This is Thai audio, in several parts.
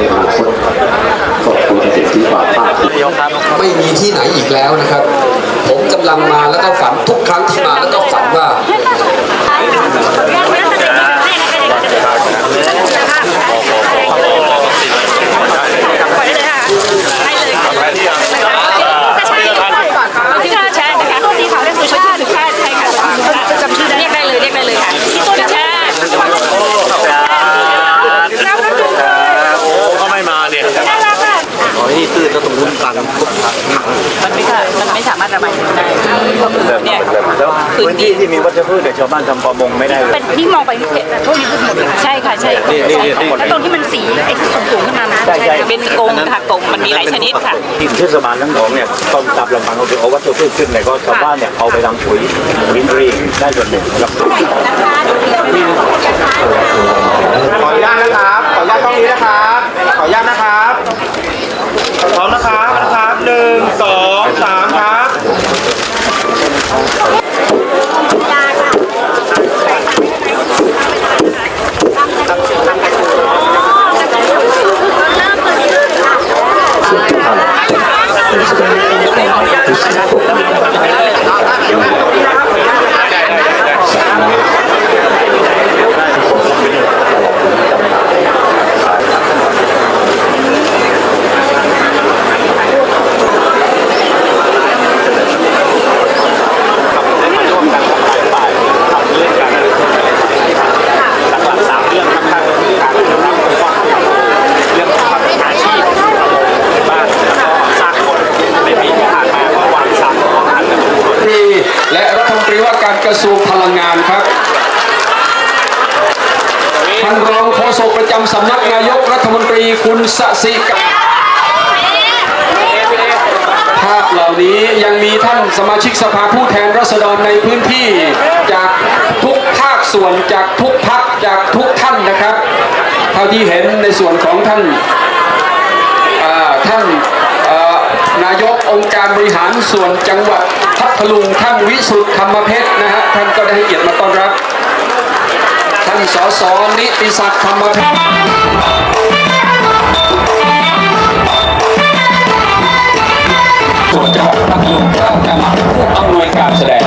ในอนาคตขอบคุณเด็กที่ฝากภาคไม่มีที่ไหนอีกแล้วนะครับ ผมกำลังมาแล้วก็ฝันทุกครั้งที่มาแล้วก็ฝันว่าแชร์นะคะสีขาวนั่นคือชาติชาติใช่ค่ะจำชื่อได้เรียกได้เลยเรียกได้เลยค่ะพี่ต้นชาติน้ำน้ำดูเลย โอ้ก็ไม่มาเนี่ย น่ารักอะ อ๋อนี่คือจะตรงนู้นตัน มันไม่มันไม่สามารถระบายได้เนี่ย แล้วพื้น ที่ที่มีวัชพืชเนี่ยชาวบ้านทำประมงไม่ได้เลย เป็นนี่มองไปที่เพชรพวกนี้คือหมดเลยใช่ค่ะใช่แล้วตรงที่มันสีไอ้ที่สูงสูงขึ้นมานะเป็นกงค่ะกงมันมีหลายชนิดค่ะ ที่เทศบาลทั้งสองเนี่ยต้องตับลำพังก็คือเอาวัชพืชขึ้นเนี่ยก็ชาวบ้านเนี่ยเอาไปทำปุ๋ยวินรีได้ส่วนหนึ่งครับขออนุญาตนะครับ ขออนุญาตกล้องนี้นะครับ ขออนุญาตนะครับ พร้อมนะครับนะครับหนึ่งสองสามครับ เป็นแสดงความรู้สึกผมตรีและรัฐมนตรีว่าการกระทรวงพลังงานครับท่านรองโฆษกประจำสำนักนายกรัฐมนตรีคุณ สสิกาภาพเหล่านี้ยังมีท่านสมาชิกสภาผู้แทนราษฎรในพื้นที่จากทุกภาคส่วนจากทุกพักจากทุกท่านนะครับ เท่าที่เห็นในส่วนของท่านท่านนายกองค์การบริหารส่วนจังหวัดพัทลุงท่านวิสุทธ์ธรรมเพชรนะฮะท่านก็ได้ให้เกียรติมาต้อนรับ ท่านสสนิติศักดิ์ธรรมเพชร ส่วนจังหวัดพัทลุงท่านกรรมผู้อำนวยการแสดง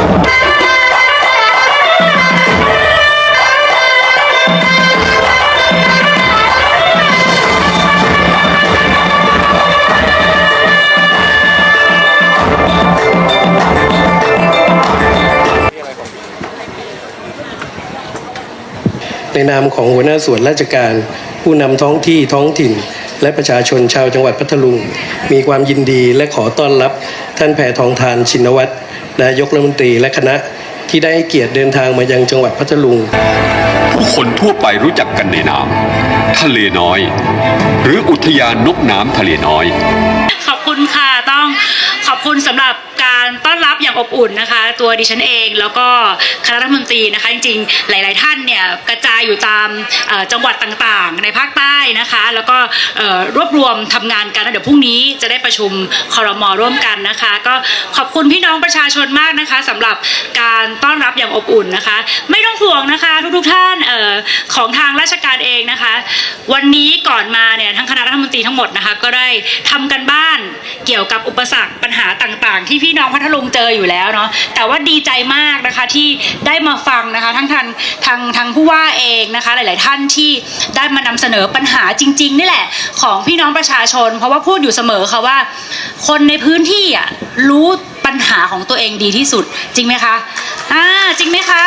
ในนามของหัวหน้าส่วนราชการ ผู้นำท้องที่ท้องถิ่น และประชาชนชาวจังหวัดพัทลุง มีความยินดีและขอต้อนรับท่านแพทองทานชินวัตรนายกรัฐมนตรีและคณะที่ได้ให้เกียรติเดินทางมายังจังหวัดพัทลุง ผู้คนทั่วไปรู้จักกันในนามทะเลน้อย หรืออุทยานนกน้ำทะเลน้อย ขอบคุณค่ะต้องขอบคุณสำหรับการ ต้อนรับอย่างอบอุ่นนะคะ ตัวดิฉันเองแล้วก็คณะรัฐมนตรีนะคะ จริงๆ หลาย ๆ ท่านเนี่ยกระจายอยู่ตามจังหวัดต่างๆ ในภาคใต้นะคะ แล้วก็รวบรวมทำงานกันเดี๋ยวพรุ่งนี้จะได้ประชุมคอรมอร่วมกันนะคะ ก็ขอบคุณพี่น้องประชาชนมากนะคะสำหรับการต้อนรับอย่างอบอุ่นนะคะ ไม่ต้องห่วงนะคะ ทุกๆท่านออของทางราชการเองนะคะ วันนี้ก่อนมาเนี่ยทั้งคณะรัฐมนตรีทั้งหมดนะคะ ก็ได้ทำกันบ้านเกี่ยวกับอุปสรรคปัญหาต่าง ๆ ที่พี่น้องพัทลุงเจออยู่แล้วเนาะแต่ว่าดีใจมากนะคะที่ได้มาฟังนะคะทั้งทางทางทางผู้ว่าเองนะคะ หลาย ๆ ท่านที่ได้มานำเสนอปัญหาจริง ๆ นี่แหละ ของพี่น้องประชาชน เพราะว่าพูดอยู่เสมอค่ะว่า คนในพื้นที่อะรู้ปัญหาของตัวเองดีที่สุดจริงไหมคะอ่าจริงไหมคะ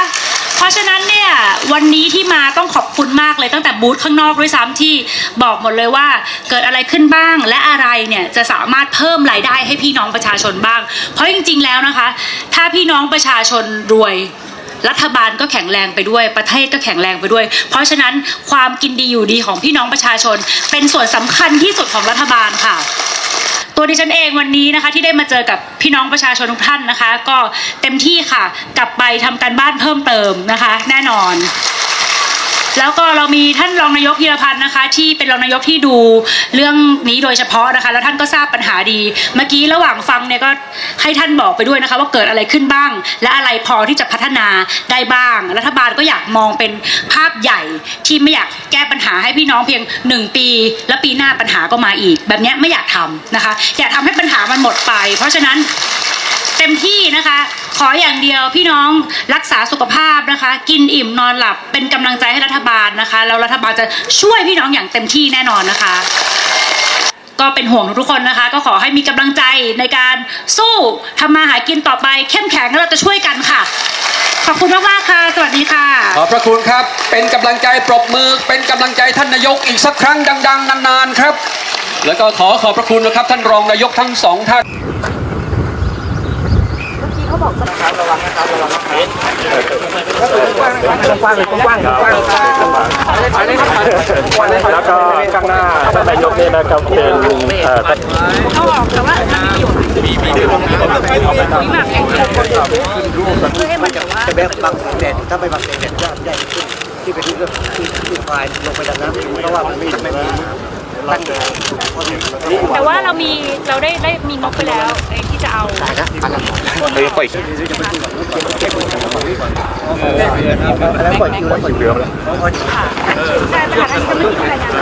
เพราะฉะนั้นเนี่ยวันนี้ที่มาต้องขอบคุณมากเลยตั้งแต่บูธข้างนอกด้วยซ้ำที่บอกหมดเลยว่าเกิดอะไรขึ้นบ้าง และอะไรเนี่ยจะสามารถเพิ่มรายได้ให้พี่น้องประชาชนบ้าง เพราะจริง ๆ แล้วนะคะ ถ้าพี่น้องประชาชนรวยรัฐบาลก็แข็งแรงไปด้วยประเทศก็แข็งแรงไปด้วย เพราะฉะนั้นความกินดีอยู่ดีของพี่น้องประชาชน เป็นส่วนสำคัญที่สุดของรัฐบาลค่ะ ตัวดิฉันเองวันนี้นะคะที่ได้มาเจอกับพี่น้องประชาชนทุกท่านนะคะ ก็เต็มที่ค่ะ กลับไปทำการบ้านเพิ่มเติมนะคะ แน่นอน แล้วก็เรามีท่านรองนายกพีรพันธ์นะคะ ที่เป็นรองนายกที่ดูเรื่องนี้โดยเฉพาะนะคะ แล้วท่านก็ทราบปัญหาดี เมื่อกี้ระหว่างฟังเนี่ยก็ให้ท่านบอกไปด้วยนะคะ ว่าเกิดอะไรขึ้นบ้าง และอะไรพอที่จะพัฒนาได้บ้าง รัฐบาลก็อยากมองเป็นภาพใหญ่ที่ไม่อยากแก้ปัญหาให้พี่น้องเพียงหนึ่งปี แล้วปีหน้าปัญหาก็มาอีก แบบนี้ไม่อยากทำนะคะอยากทำให้ปัญหามันหมดไป เพราะฉะนั้น เต็มที่นะคะ ขออย่างเดียวพี่น้องรักษาสุขภาพนะคะ กินอิ่มนอนหลับเป็นกำลังใจให้รัฐบาลนะคะแล้วรัฐบาลจะช่วยพี่น้องอย่างเต็มที่แน่นอนนะคะ ก็เป็นห่วงทุกคนนะคะ ก็ขอให้มีกำลังใจในการสู้ทำมาหากินต่อไป เข้มแข็งแล้วเราจะช่วยกันค่ะ ขอบคุณมากๆค่ะ สวัสดีค่ะ ขอบพระคุณครับ เป็นกำลังใจปรบมือ เป็นกำลังใจท่านนายกอีกสักครั้งดัง ๆ นานๆครับ แล้วก็ขอขอบพระคุณนะครับท่านรองนายกทั้งสองท่าน แล้วก็ข้างหน้าท่านนายกนี่นะครับเป็นเอ่อเอาออกแต่ว่ามันมีประโยชน์มีมีมีแบบเพื่อให้มันแบบว่าไปแบบบางเด็ดถ้าไปบางเด็ดก็ใหญ่ขึ้นที่เป็นเรื่องที่ที่ควายลงไปดำน้ำเพราะว่ามันไม่ไม่มี ตั้งแต่แต่ว่าเรามีเราได้ได้มีงบไปแล้วในที่จะเอาเลยปล่อยแล้วปล่อยคิวแล้วปล่อยคิวแล้วใช่ปัญหาที่จะไม่มีรายงาน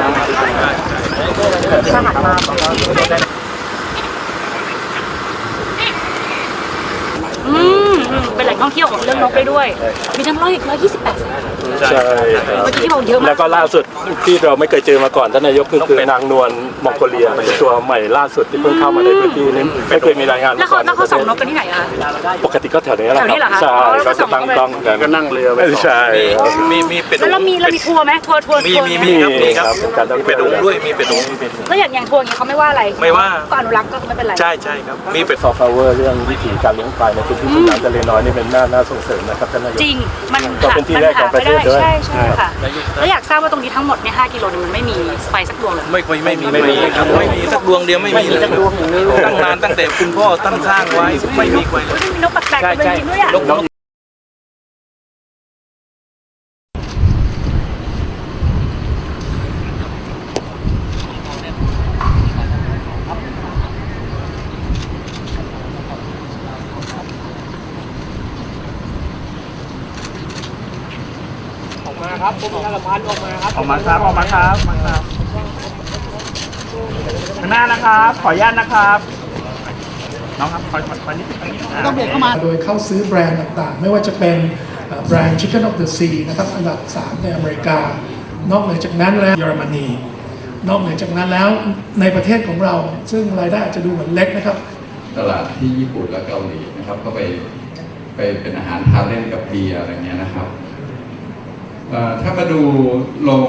อืม อืมเป็นแหล่งท่องเที่ยวของเรื่องนกได้ด้วย มีทั้งร้อยร้อยยี่สิบแปดใช่ครับ เมื่อกี้ที่บอกเยอะมาแล้ก วก็ล่าสุดที่เราไม่เคยเจอมาก่อนท่านนายกก็คือนางนวลมองโกเลียเป็นตัวใหม่ล่าสุดที่เพิ่งเข้ามาในพื้นที่นี้ไม่เคยมีรายงานแล้วมาเขาก่อนแล้วเขาส่งนกกันที่ไหนอะคะ ปกติก็แถวนี้แหละแถวนี้เหรอคคะรับใช่อ๋อแล้วก็ก็จะตั้งส่งเข้าไป กล้องกันก็นั่งเรือไปใช่มีมีเป็ดแล้วเรามีเรามีทัวร์ไหมทัวร์ทัวร์มีทัวร์มีไหมีครับมีครับเป็นการท่องเป็เที่ดยวดุด้วยมีเป็ดดุมีเป็ดดุแล้วอย่างอย่างทัวร์อย่างเงี้ยเขาไม่ว่าอะไรไม่ว่า ก็อนุรักษ์ก็ไม่เป็นไร ใช่ใช่ครับมีเป็ด ซอฟต์พาวเวอร์เรื่องวิถีการเลี้ยงปลาในพื้นที่ลุ่มน้ำทะเลน้อยนี่เป็นน่าน่าส่งเสริมนะครับท่านนายก จริง มันก็เป็นที่แรกของประเทศด้วย ใช่ใช่ค่ะ แล้วอยากทราบว่าตรงนี้ทั้งหมดเนี่ย5กิโลเนี่ยมันไม่มีไฟสักดวงเลย ไม่ค่อยไม่มีไม่มีครับไม่มีสักดวงเดียวไม่มีเลยตั้งนานตั้งแต่คุณพ่อตั้งสร้างไว้ไม่มีไฟเลยมีนกแปลกๆเป็นจริงด้วยอะ นก นกออกมาครับออกมาครับออกมาครับออกมาครับข้างหน้านะครับ ขออนุญาตนะครับน้องครับขอขอขอนิดนึงต้องเบียดเข้ามาโดยเข้าซื้อแบรนด์ต่างๆ ไม่ว่าจะเป็นเอ่อแบรนด์ Chicken of the Sea นะครับอันดับ 3 ในอเมริกา นอกเหนือจากนั้นแล้วเยอรมนี นอกเหนือจากนั้นแล้วในประเทศของเรา ซึ่งรายได้อาจจะดูเหมือนเล็กนะครับ ตลาดที่ญี่ปุ่นและเกาหลีนะครับก็ไปไปเป็นอาหารทานเล่นกับเบียร์อะไรเงี้ยนะครับเอ่อ ถ้ามาดูโรง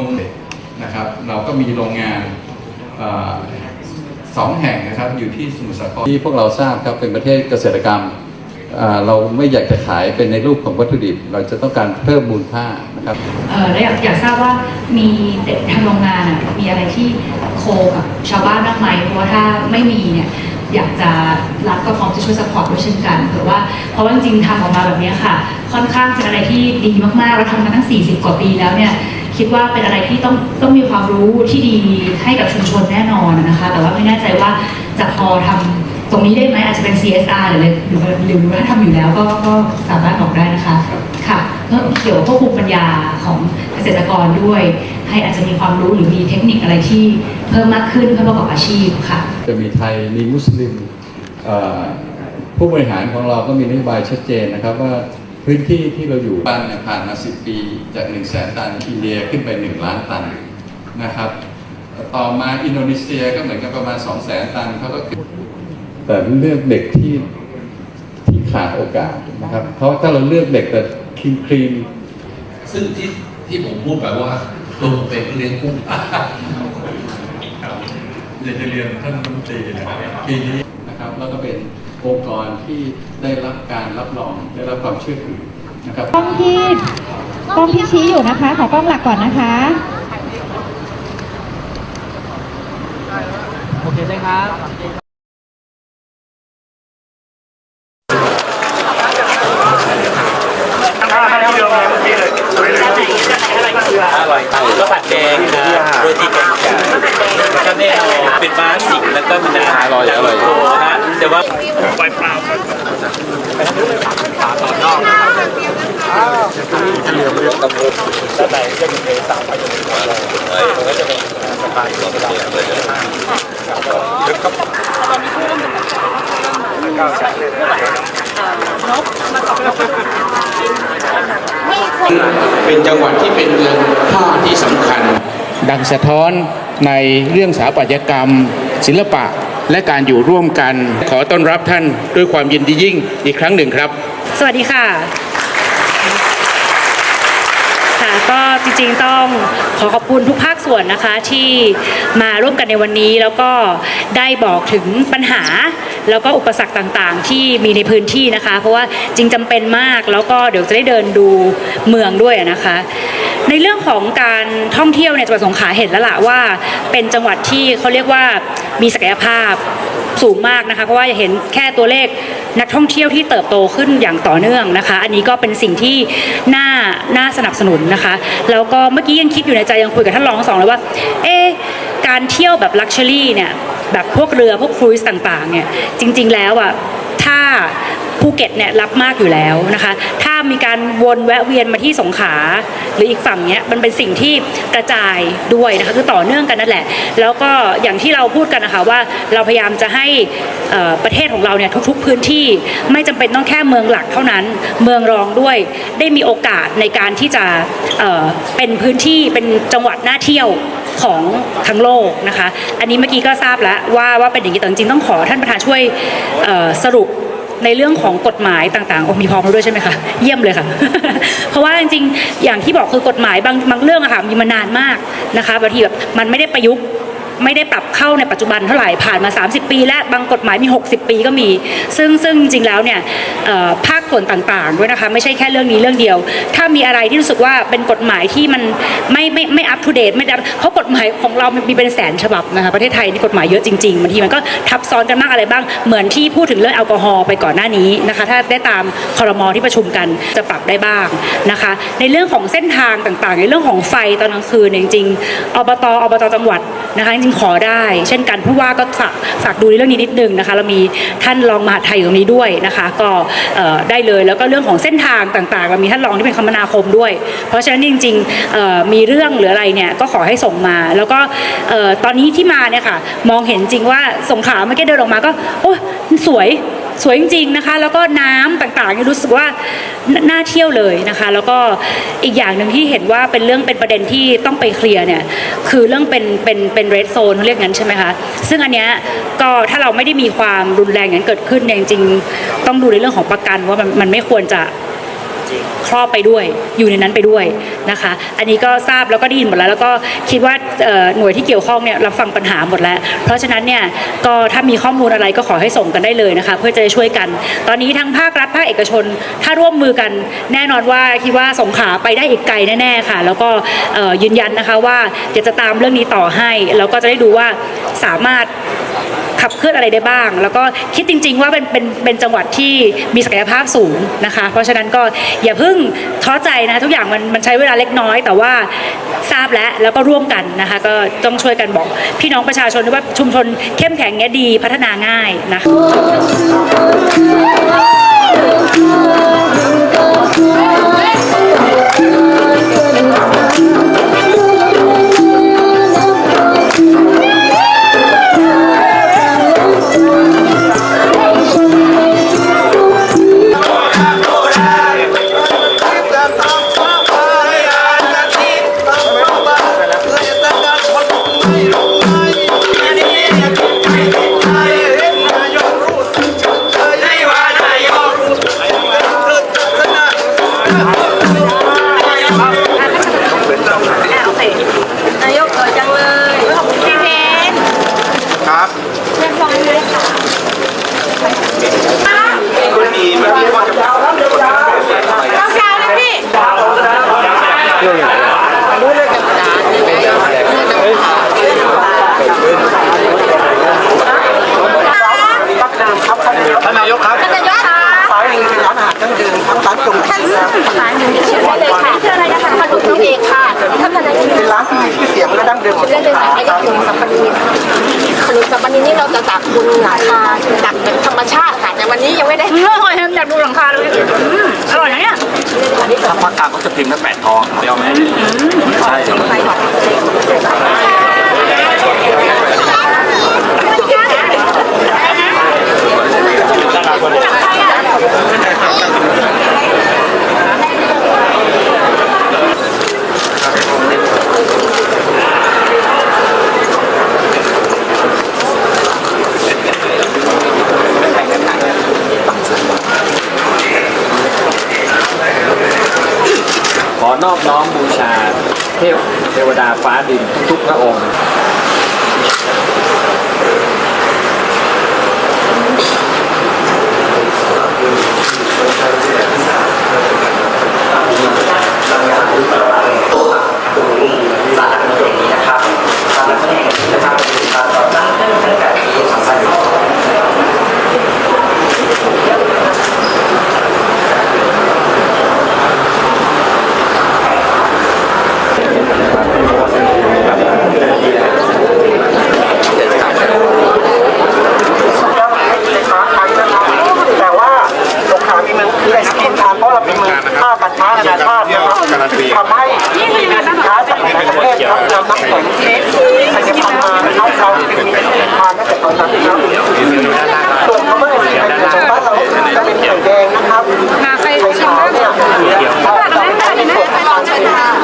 นะครับ เราก็มีโรงงานอสองแห่งนะครับอยู่ที่สมุทรสาครที่พวกเราทราบครับเป็นประเทศเกษตรกรรมเราไม่อยากจะขายเป็นในรูปของวัตถุดิบ เราจะต้องการเพิ่มมูลค่านะครับเอ่อแล้วอยากอยากทราบว่ามีทางโรงงานมีอะไรที่โคกับชาวบ้านบ้างไหมเพราะว่าถ้าไม่มีเนี่ย อยากจะรัฐก็พร้อมจะช่วยสปอร์ตด้วยเช่นกันเผื่อว่าเพราะว่าจริงๆทำออกมาแบบนี้ค่ะ ค่อนข้างเป็นอะไรที่ดีมากๆแล้วทำมาตั้ง 40 กว่าปีแล้วเนี่ยคิดว่าเป็นอะไรที่ต้องต้องมีความรู้ที่ดีให้กับชุมชนแน่นอนนะคะ แต่ว่าไม่แน่ใจว่าจะพอทำตรงนี้ได้ไหมอาจจะเป็น CSR หรืออะไรหรือหรือว่าถ้าทำอยู่แล้วก็ก็สามารถบอกได้นะคะค่ะก็เกี่ยวกับควบคุมปัญญาของเกษตรกรด้วย ให้อาจจะมีความรู้หรือมีเทคนิคอะไรที่ เพิ่มมากขึ้นเพื่อประกอบอาชีพค่ะ จะมีไทยมีมุสลิมเอ่อผู้บริหารของเราก็มีนโยบายชัดเจนนะครับว่าพื้นที่ที่เราอยู่บ้านเนี่ยผ่านมา 10 ปี จาก1 0 0 0 0แสนตันอินเดียขึ้นไป 1 ล้านตันนะครับ ต่อมาอินโดนีเซียก็เหมือนกันประมาณ 2 0 0แสนตันเขาก็ขึ้นแต่เลือกเด็กที่ที่ขาดโอกาสนะครับเพราะถ้าเราเลือกเด็กแต่คลีนคลีนซึ่งที่ที่ผมพูดแบบว่าตัวผมเองเลี้ยงกุ้ง อยากจะเรียนท่านรัฐมนตรีนะครับปีนี้นะครับแล้วก็เป็นองค์กรที่ได้รับการรับรองได้รับความเชื่อถือนะครับกล้องที่กล้องที่ชี้อยู่นะคะ ขอกล้องหลักก่อนนะคะโอเคได้ครับ ก็มีน้ำอร่อยอร่อยนะแต่ว่าปล่อยเปล่าขาต่อนอกด้านในจะมีสามพันก็จะเป็นสะพานตัวเราลึกครับตอนนี้เก้าชั้นกมาตกเป็นจังหวัดที่เป็นเมืองท่าที่สำคัญ ดังสะท้อนในเรื่องสถาปัตยกรรม ศิลปะและการอยู่ร่วมกัน ขอต้อนรับท่านด้วยความยินดียิ่งอีกครั้งหนึ่งครับ สวัสดีค่ะค่ะก็จริงๆต้องขอขอบคุณทุกภาคส่วนนะคะที่มาร่วมกันในวันนี้แล้วก็ได้บอกถึงปัญหา แล้วก็อุปสรรคต่างๆ ที่มีในพื้นที่นะคะ เพราะว่าจริงจำเป็นมากแล้วก็เดี๋ยวจะได้เดินดูเมืองด้วยนะคะ ในเรื่องของการท่องเที่ยวในยจังหวัดสงขลาเห็นแล้วล่ะว่า เป็นจังหวัดที่เขาเรียกว่ามีศักยภาพสูงมากนะคะเพราะว่าจะเห็นแค่ตัวเลขนักท่องเที่ยวที่เติบโตขึ้นอย่างต่อเนื่องนะคะ อันนี้ก็เป็นสิ่งที่น่าน่าสนับสนุนนะคะ แล้วก็เมื่อกี้ยังคิดอยู่ในใจยังคุยกับท่านรองสองเลยว่า เอ๊การเที่ยวแบบลักชัวรี่เนี่ยแบบพวกเรือพวกครูซต่างๆเนี่ยจริง ๆ แล้วอะาภูเก็ตเนี่ยรับมากอยู่แล้วนะคะ ถ้ามีการวนแวะเวียนมาที่สงขลาหรืออีกฝั่งเนี้ยมันเป็นสิ่งที่กระจายด้วยนะคะคือต่อเนื่องกันนั่นแหละ แล้วก็อย่างที่เราพูดกันนะคะว่าเราพยายามจะให้ประเทศของเราเนี่ยทุกๆพื้นที่ไม่จำเป็นต้องแค่เมืองหลักเท่านั้น เมืองรองด้วย ได้มีโอกาสในการที่จะเเป็นพื้นที่เป็นจังหวัดน่าเที่ยวของทั้งโลกนะคะ อันนี้เมื่อกี้ก็ทราบแล้วว่าว่าเป็นอย่างนี้แต่จริงๆต้องขอท่านประธานช่วยสรุป ในเรื่องของกฎหมายต่างๆโอ้มีพร้อมแล้วด้วยใช่ไหมคะเยี่ยมเลยค่ะ เพราะว่าจริงๆอย่างที่บอกคือกฎหมายบางบางเรื่องอะค่ะมีมานานมากนะคะบางทีแบบมันไม่ได้ประยุกต์ ไม่ได้ปรับเข้าในปัจจุบันเท่าไหร่ผ่านมา 30 ปี และบางกฎหมายมี 60 ปีก็มี ซึ่งซึ่งจริงแล้วเนี่ยภาคส่วนต่างๆด้วยนะคะไม่ใช่แค่เรื่องนี้เรื่องเดียว ถ้ามีอะไรที่รู้สึกว่าเป็นกฎหมายที่มันไม่ไม่ไม่อัปทูเดตไม่ได้เพราะกฎหมายของเรามีเป็นแสนฉบับนะคะประเทศไทยนี่กฎหมายเยอะจริงๆบางทีมันก็ทับซ้อนกันมากอะไรบ้าง เหมือนที่พูดถึงเรื่องแอลกอฮอล์ไปก่อนหน้านี้นะคะถ้าได้ตามคอรมอที่ประชุมกันจะปรับได้บ้างนะคะ ในเรื่องของเส้นทางต่างๆ ในเรื่องของไฟตอนกลางคืนจริงๆอบตอบตจังหวัด นะคะจริงๆขอได้เช่นกันผู้ว่าก็ฝากฝากดูในเรื่องนี้นิดนึงนะคะเรามีท่านรองมหาดไทยอยู่ตรงนี้ด้วยนะคะก็ได้เลยแล้วก็เรื่องของเส้นทางต่างๆเรามีท่านรองที่เป็นคมนาคมด้วย เพราะฉะนั้นจริงๆมีเรื่องหรืออะไรเนี่ยก็ขอให้ส่งมา แล้วก็ตอนนี้ที่มาเนี่ยค่ะมองเห็นจริงว่าสงขลาเมื่อกี้เดินออกมาก็โอ้สวย สวยจริงๆนะคะ แล้วก็น้ำต่างๆเนี่ยรู้สึกว่าน่าเที่ยวเลยนะคะ แล้วก็อีกอย่างหนึ่งที่เห็นว่าเป็นเรื่องเป็นประเด็นที่ต้องไปเคลียร์เนี่ยคือเรื่องเป็นเป็นเป็นเรดโซนเรียกงั้นใช่ไหมคะซึ่งอันเนี้ยก็ถ้าเราไม่ได้มีความรุนแรงอย่างนั้นเกิดขึ้นเนี่ยจริงๆต้องดูในเรื่องของประกันว่ามันมันไม่ควรจะ ครอบไปด้วย อยู่ในนั้นไปด้วยนะคะ อันนี้ก็ทราบแล้วก็ได้ยินหมดแล้ว แล้วก็คิดว่าหน่วยที่เกี่ยวข้องเนี่ยรับฟังปัญหาหมดแล้ว เพราะฉะนั้นเนี่ยก็ถ้ามีข้อมูลอะไรก็ขอให้ส่งกันได้เลยนะคะ เพื่อจะได้ช่วยกัน ตอนนี้ทั้งภาครัฐภาคเอกชน ถ้าร่วมมือกันแน่นอนว่าคิดว่าสงขาไปได้อีกไกลแน่ๆค่ะ แล้วก็ยืนยันนะคะว่าเดี๋ยวจะตามเรื่องนี้ต่อให้แล้วก็จะได้ดูว่าสามารถ ขับเคลื่อนอะไรได้บ้าง แล้วก็คิดจริง ๆ ว่าเป็นเป็นเป็นจังหวัดที่มีศักยภาพสูงนะคะ เพราะฉะนั้นก็อย่าเพิ่งท้อใจนะทุกอย่างมันมันใช้เวลาเล็กน้อย แต่ว่าทราบแล้วแล้วก็ร่วมกันนะคะก็ต้องช่วยกันบอกพี่น้องประชาชนว่าชุมชนเข้มแข็งเนี้ยดีพัฒนาง่ายนะคะ ไม่ได้อร่อยแฮมอยากดูหลังคาเลยอืมอร่อยนะเนี่ยถ้าภาคกลางเขาจะพิมพ์ตั้งแปดทองเดียวไหมใช่ขอนอบน้อมบูชา เทพเทว ดาฟ้าดินทุกพระองค์ การันตีทำให้มีสินค้าที่อยู่ใประเทศครับนำน้ำเข็งที่ใส่ยามาน้คราบเราถึงทานได้แต่ตอนนั้นนะครับส่วนพม่าเนี่ยของบ้านเราจะเป็นไข่แดงนะครับไข่ขาวเนี่ยเราจะเป็นม่วนของการใช้ทาน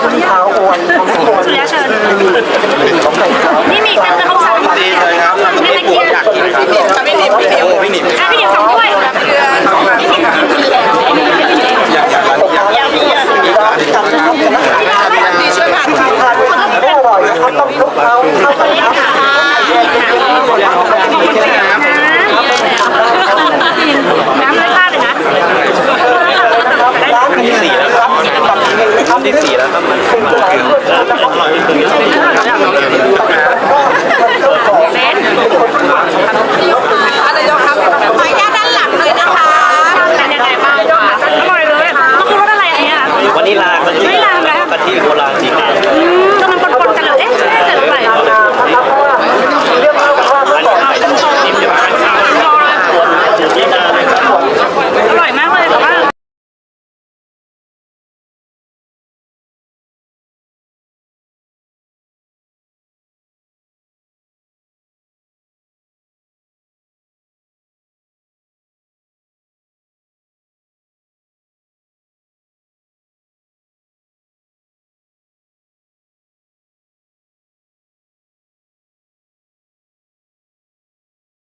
เป็นขาวอ่อนของทุกคนของไข่ขาวนี่มีกันนะครับดีเลยครับไม่เกียร์ไม่หนีไม่หนีไม่หนีไม่หนีสองตัว ที่สี่แล้วครับมันอร่อย